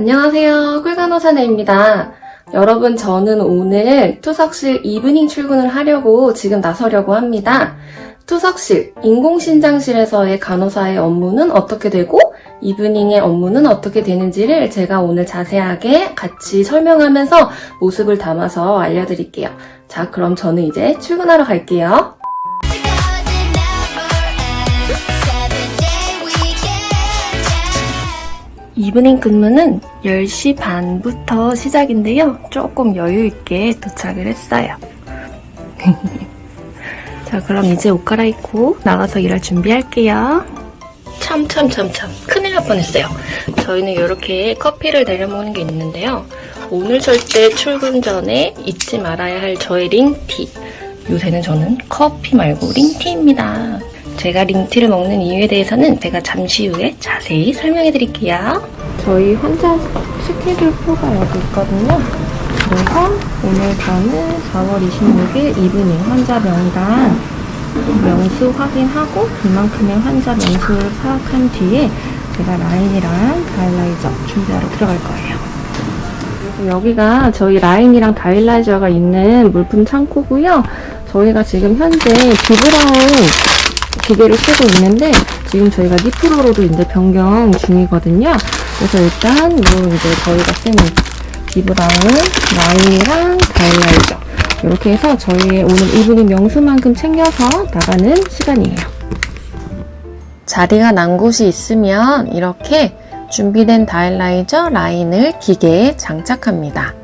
안녕하세요. 꿀간호사네입니다. 여러분, 저는 오늘 투석실 이브닝 출근을 하려고 지금 나서려고 합니다. 투석실, 인공신장실에서의 간호사의 업무는 어떻게 되고, 이브닝의 업무는 어떻게 되는지를 제가 오늘 자세하게 같이 설명하면서 모습을 담아서 알려드릴게요. 자, 그럼 저는 이제 출근하러 갈게요. 이브닝 근무는 10시 반부터 시작인데요. 조금 여유있게 도착을 했어요. 자, 그럼 이제 옷 갈아입고 나가서 일할 준비할게요. 참, 참, 참, 참. 큰일 날 뻔했어요. 저희는 이렇게 커피를 내려 먹는 게 있는데요. 오늘 절대 출근 전에 잊지 말아야 할 저의 링티. 요새는 저는 커피 말고 링티입니다. 제가 링티를 먹는 이유에 대해서는 제가 잠시 후에 자세히 설명해 드릴게요. 저희 환자 스케줄 표가 여기 있거든요. 그래서 오늘 저는 4월 26일 이브닝 환자 명단 명수 확인하고 이만큼의 환자 명수를 파악한 뒤에 제가 라인이랑 다일라이저 준비하러 들어갈 거예요. 여기가 저희 라인이랑 다일라이저가 있는 물품 창고고요. 저희가 지금 현재 비브라운 기계를 쓰고 있는데 지금 저희가 니프로로도 이제 변경 중이거든요. 그래서 일단 뭐 이제 저희가 쓰는 비브라운 라인이랑 다일라이저 이렇게 해서 저희의 오늘 이분이 명수만큼 챙겨서 나가는 시간이에요. 자리가 난 곳이 있으면 이렇게 준비된 다일라이저 라인을 기계에 장착합니다.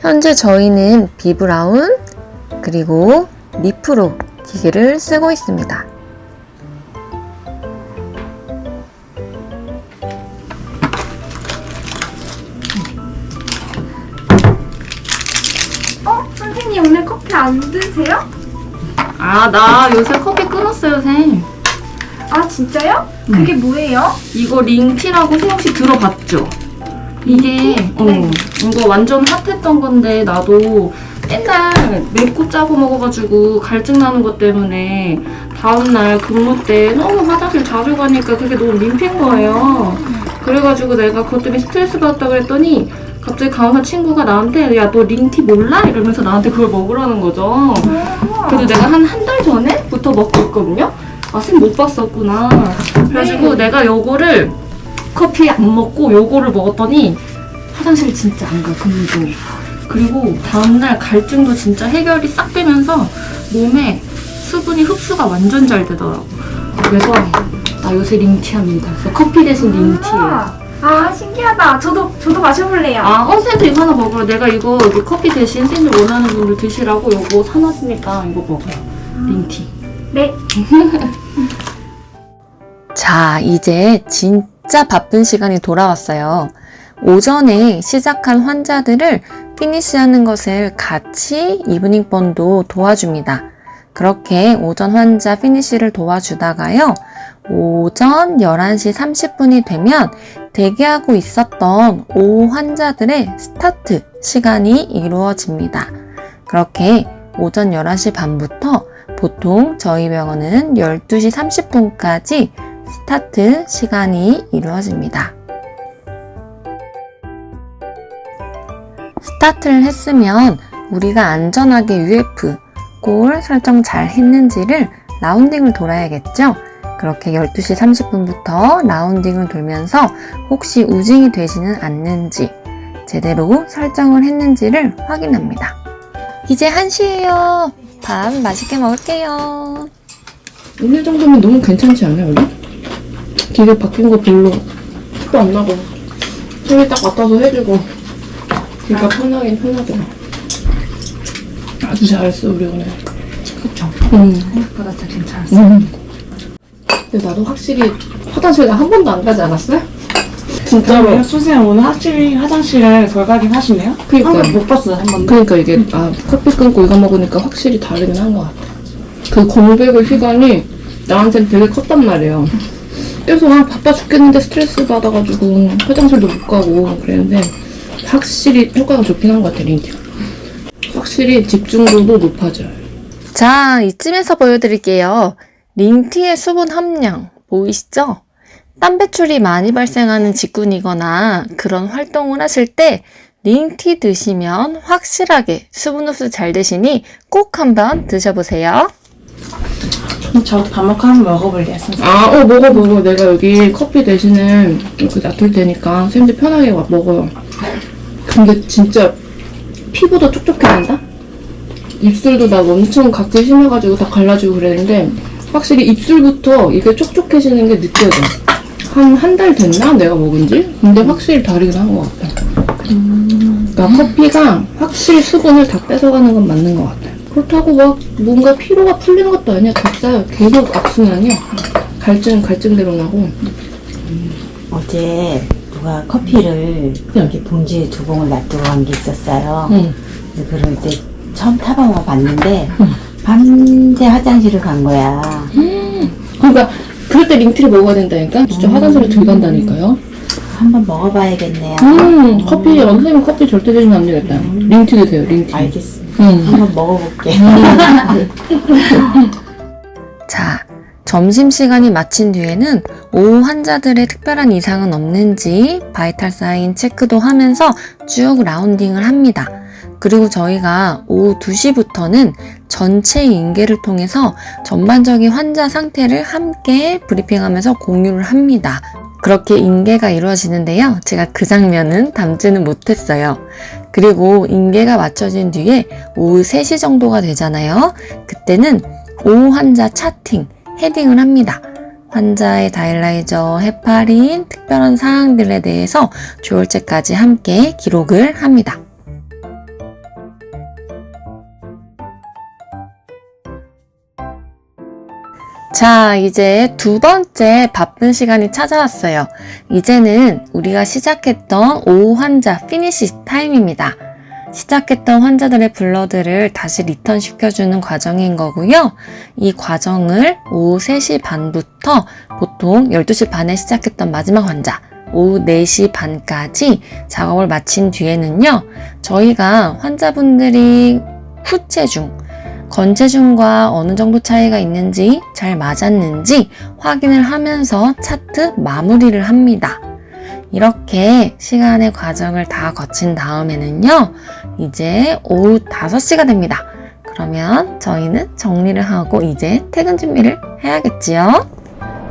현재 저희는 비브라운 그리고 리프로 기계를 쓰고 있습니다. 오늘 커피 안 드세요? 아, 나 요새 커피 끊었어요, 쌤. 아 진짜요? 그게 뭐예요? 이거 링티라고 혹시 들어봤죠? 이게 어, 네. 이거 완전 핫했던 건데 나도 맨날 맵고 짜고 먹어가지고 갈증 나는 것 때문에 다음날 근무 때 너무 화장실 자주 가니까 그게 너무 민폐인 거예요. 그래가지고 내가 그것 때문에 스트레스 받았다 그랬더니 갑자기 간호사 친구가 나한테 야 너 링티 몰라? 이러면서 나한테 그걸 먹으라는 거죠. 그래도 내가 한 한 달 전에부터 먹고 있거든요. 아, 쌤못 봤었구나. 그래가지고 내가 요거를 커피 안 먹고 요거를 먹었더니 화장실 진짜 안 가, 근무도. 그리고 다음날 갈증도 진짜 해결이 싹 되면서 몸에 수분이 흡수가 완전 잘 되더라고. 그래서 나 요새 링티합니다. 그래서 커피 대신 링티예요. 아, 아 신기하다. 저도 저도 마셔볼래요. 아, 어, 쌤도 이거 하나 먹으라. 내가 이거 여기 커피 대신 쌤이 원하는 분들 드시라고 요거 사놨으니까 이거 먹어요. 링티. 네. 자, 이제 진짜 바쁜 시간이 돌아왔어요. 오전에 시작한 환자들을 피니시하는 것을 같이 이브닝 번도 도와줍니다. 그렇게 오전 환자 피니시를 도와주다가요. 오전 11시 30분이 되면 대기하고 있었던 오후 환자들의 스타트 시간이 이루어집니다. 그렇게 오전 11시 반부터 보통 저희 병원은 12시 30분까지 스타트 시간이 이루어집니다. 스타트를 했으면 우리가 안전하게 UF, 골 설정 잘 했는지를 라운딩을 돌아야겠죠? 그렇게 12시 30분부터 라운딩을 돌면서 혹시 우징이 되지는 않는지 제대로 설정을 했는지를 확인합니다. 이제 1시예요. 밥 맛있게 먹을게요. 오늘 정도면 너무 괜찮지 않아요, 우리? 기계 바뀐 거 별로 티도 안 나고 손이 딱 맡아서 해주고 그러니까 편하긴 편하더라 아주 잘했어 우리 오늘 그쵸? 응 생각보다 진짜 괜찮았어. 응. 근데 나도 확실히 화장실 나 한 번도 안 가지 않았어요? 진짜로 선생님 오늘 확실히 화장실에 덜 가긴 하시네요? 그니까요. 한번 못 봤어요 한 번도 그러니까 이게 아 커피 끊고 이거 먹으니까 확실히 다르긴 한 것 같아. 그 공백의 시간이 나한테는 되게 컸단 말이에요. 그래서 아 바빠 죽겠는데 스트레스 받아가지고 화장실도 못 가고 그랬는데 확실히 효과가 좋긴 한 것 같아 링티가. 확실히 집중도도 높아져요. 자, 이쯤에서 보여드릴게요. 링티의 수분 함량 보이시죠? 땀 배출이 많이 발생하는 직군이거나 그런 활동을 하실 때 링티 드시면 확실하게 수분 흡수 잘 되시니 꼭 한번 드셔보세요. 그럼 저도 밥 먹고 한번 먹어볼래요, 선생님. 아, 어, 먹어, 먹어. 내가 여기 커피 대신에 이렇게 놔둘 테니까 선생님들 편하게 와- 먹어요. 근데 진짜 피부도 촉촉해진다? 입술도 나 엄청 각질 심해가지고 다 갈라지고 그랬는데 확실히 입술부터 이게 촉촉해지는 게 느껴져. 한 한 달 됐나? 내가 먹은 지? 근데 확실히 다르긴 한 것 같아. 그러니까 커피가 확실히 수분을 다 뺏어가는 건 맞는 것 같아. 그렇다고 막 뭔가 피로가 풀리는 것도 아니야. 덥어요. 계속 악순환이야. 갈증, 갈증대로 나고. 어제 누가 커피를 이렇게 봉지에 두 봉을 놔두고 간 게 있었어요. 응. 그래서 그걸 이제 처음 타봐봐 봤는데 밤새 화장실을 간 거야. 그러니까 그럴 때 링티를 먹어야 된다니까? 진짜 화장실을 들간다니까요. 한번 먹어봐야겠네요. 음, 커피, 선생님 커피 절대 드시면 안 되겠다. 링티 드세요, 링티. 알겠습니다. 음. 한번 먹어볼게. 자, 점심시간이 마친 뒤에는 오후 환자들의 특별한 이상은 없는지 바이탈 사인 체크도 하면서 쭉 라운딩을 합니다. 그리고 저희가 오후 2시부터는 전체 인계를 통해서 전반적인 환자 상태를 함께 브리핑하면서 공유를 합니다. 그렇게 인계가 이루어지는데요. 제가 그 장면은 담지는 못했어요. 그리고 인계가 맞춰진 뒤에 오후 3시 정도가 되잖아요. 그때는 오후 환자 차팅, 헤딩을 합니다. 환자의 다일라이저, 헤파린, 특별한 사항들에 대해서 조혈제까지 함께 기록을 합니다. 자, 이제 두 번째 바쁜 시간이 찾아왔어요. 이제는 우리가 시작했던 오후 환자 피니시 타임입니다. 시작했던 환자들의 블러드를 다시 리턴 시켜주는 과정인 거고요. 이 과정을 오후 3시 반부터 보통 12시 반에 시작했던 마지막 환자, 오후 4시 반까지 작업을 마친 뒤에는요, 저희가 환자분들이 후체중, 건체중과 어느 정도 차이가 있는지 잘 맞았는지 확인을 하면서 차트 마무리를 합니다. 이렇게 시간의 과정을 다 거친 다음에는요, 이제 오후 5시가 됩니다. 그러면 저희는 정리를 하고 이제 퇴근 준비를 해야겠지요?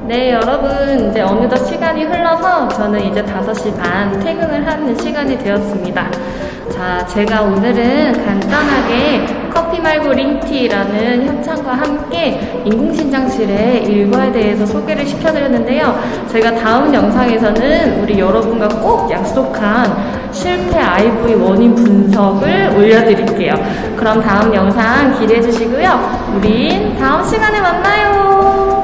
네, 여러분, 이제 어느덧 시간이 흘러서 저는 이제 5시 반 퇴근을 하는 시간이 되었습니다. 자, 제가 오늘은 간단하게 커피 말고 링티라는 협찬과 함께 인공신장실의 일과에 대해서 소개를 시켜드렸는데요. 제가 다음 영상에서는 우리 여러분과 꼭 약속한 실패 IV 원인 분석을 올려드릴게요. 그럼 다음 영상 기대해 주시고요. 우린 다음 시간에 만나요.